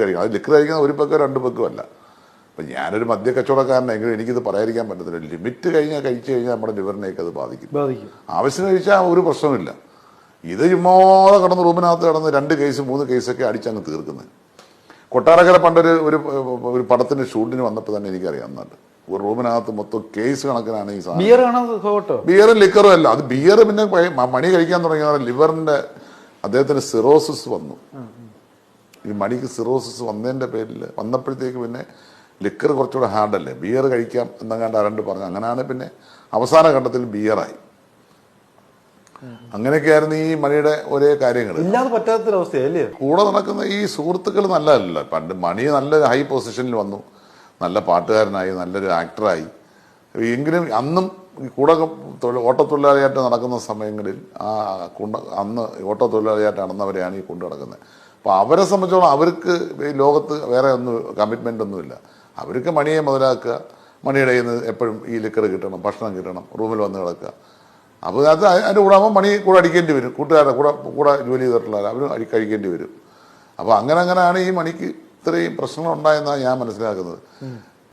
കഴിക്കണം അത് ലിക്കർ കഴിക്കുന്ന ഒരു പക്കോ രണ്ട് പക്കോ അല്ല. അപ്പം ഞാനൊരു മദ്യ കച്ചവടക്കാരനെങ്കിലും എനിക്കിത് പറയാതിരിക്കാൻ പറ്റത്തില്ല. ലിമിറ്റ് കഴിഞ്ഞാൽ കഴിച്ചു കഴിഞ്ഞാൽ നമ്മുടെ ലിവറിനെയൊക്കെ അത് ബാധിക്കും. ബാധിക്കും. ആവശ്യം കഴിച്ചാൽ ഒരു പ്രശ്നമില്ല ഇത് ചുമ്മാതെ കടന്ന് റൂമിനകത്ത് കടന്ന് രണ്ട് കേസ് മൂന്ന് കേസൊക്കെ അടിച്ചങ്ങ് തീർക്കുന്നത് കൊട്ടാരക്കര പണ്ടൊരു ഒരു ഒരു പടത്തിന് ഷൂട്ടിന് വന്നപ്പോൾ തന്നെ എനിക്കറിയാം എന്നുണ്ട് ഒരു റൂമിനകത്ത് മൊത്തം കേസ് കണക്കിനാണ് ഈ സാധനം. ബിയറും ലിക്കറും അല്ല. അത് ബിയർ പിന്നെ മണി കഴിക്കാൻ തുടങ്ങിയ ലിവറിന്റെ അദ്ദേഹത്തിന് സിറോസിസ് വന്നു. ഈ മണിക്ക് സിറോസിസ് വന്നതിന്റെ പേരിൽ വന്നപ്പോഴത്തേക്ക് പിന്നെ ലിക്കർ കുറച്ചുകൂടെ ഹാർഡല്ലേ ബിയർ കഴിക്കാം എന്നങ്ങാണ്ട് ആരണ്ട് പറഞ്ഞു. അങ്ങനെയാണ് പിന്നെ അവസാന ഘട്ടത്തിൽ ബിയറായി അങ്ങനെയൊക്കെയായിരുന്നു ഈ മണിയുടെ ഒരേ കാര്യങ്ങൾ കൂടെ നടക്കുന്ന ഈ സുഹൃത്തുക്കൾ നല്ലതല്ല. പണ്ട് മണി നല്ല ഹൈ പൊസിഷനിൽ വന്നു. നല്ല പാട്ടുകാരനായി നല്ലൊരു ആക്ടറായി എങ്കിലും അന്നും കൂടെ ഓട്ടത്തൊഴിലാളിയായിട്ട് നടക്കുന്ന സമയങ്ങളിൽ ആ കുണ്ട അന്ന് ഓട്ടത്തൊഴിലാളിയായിട്ട് നടന്നവരെയാണ് ഈ കൊണ്ടു നടക്കുന്നത്. അപ്പോൾ അവരെ സംബന്ധിച്ചോളം അവർക്ക് ഈ ലോകത്ത് വേറെ ഒന്നും കമ്മിറ്റ്മെന്റ് ഒന്നുമില്ല അവർക്ക് മണിയെ മുതലാക്കുക. മണിയുടെ കയ്യിൽ നിന്ന് എപ്പോഴും ഈ ലിക്കർ കിട്ടണം ഭക്ഷണം കിട്ടണം റൂമിൽ വന്ന് കിടക്കുക. അപ്പോൾ അത് അതിന്റെ കൂടെ ആകുമ്പോൾ മണി കൂടെ അടിക്കേണ്ടി വരും. കൂട്ടുകാരുടെ കൂടെ കൂടെ ജോലി ചെയ്തിട്ടുള്ളവർ അവരും അടി കഴിക്കേണ്ടി വരും. അപ്പോൾ അങ്ങനെ അങ്ങനെയാണ് ഈ മണിക്ക് ഇത്രയും പ്രശ്നങ്ങൾ ഉണ്ടായെന്നാണ് ഞാൻ മനസ്സിലാക്കുന്നത്.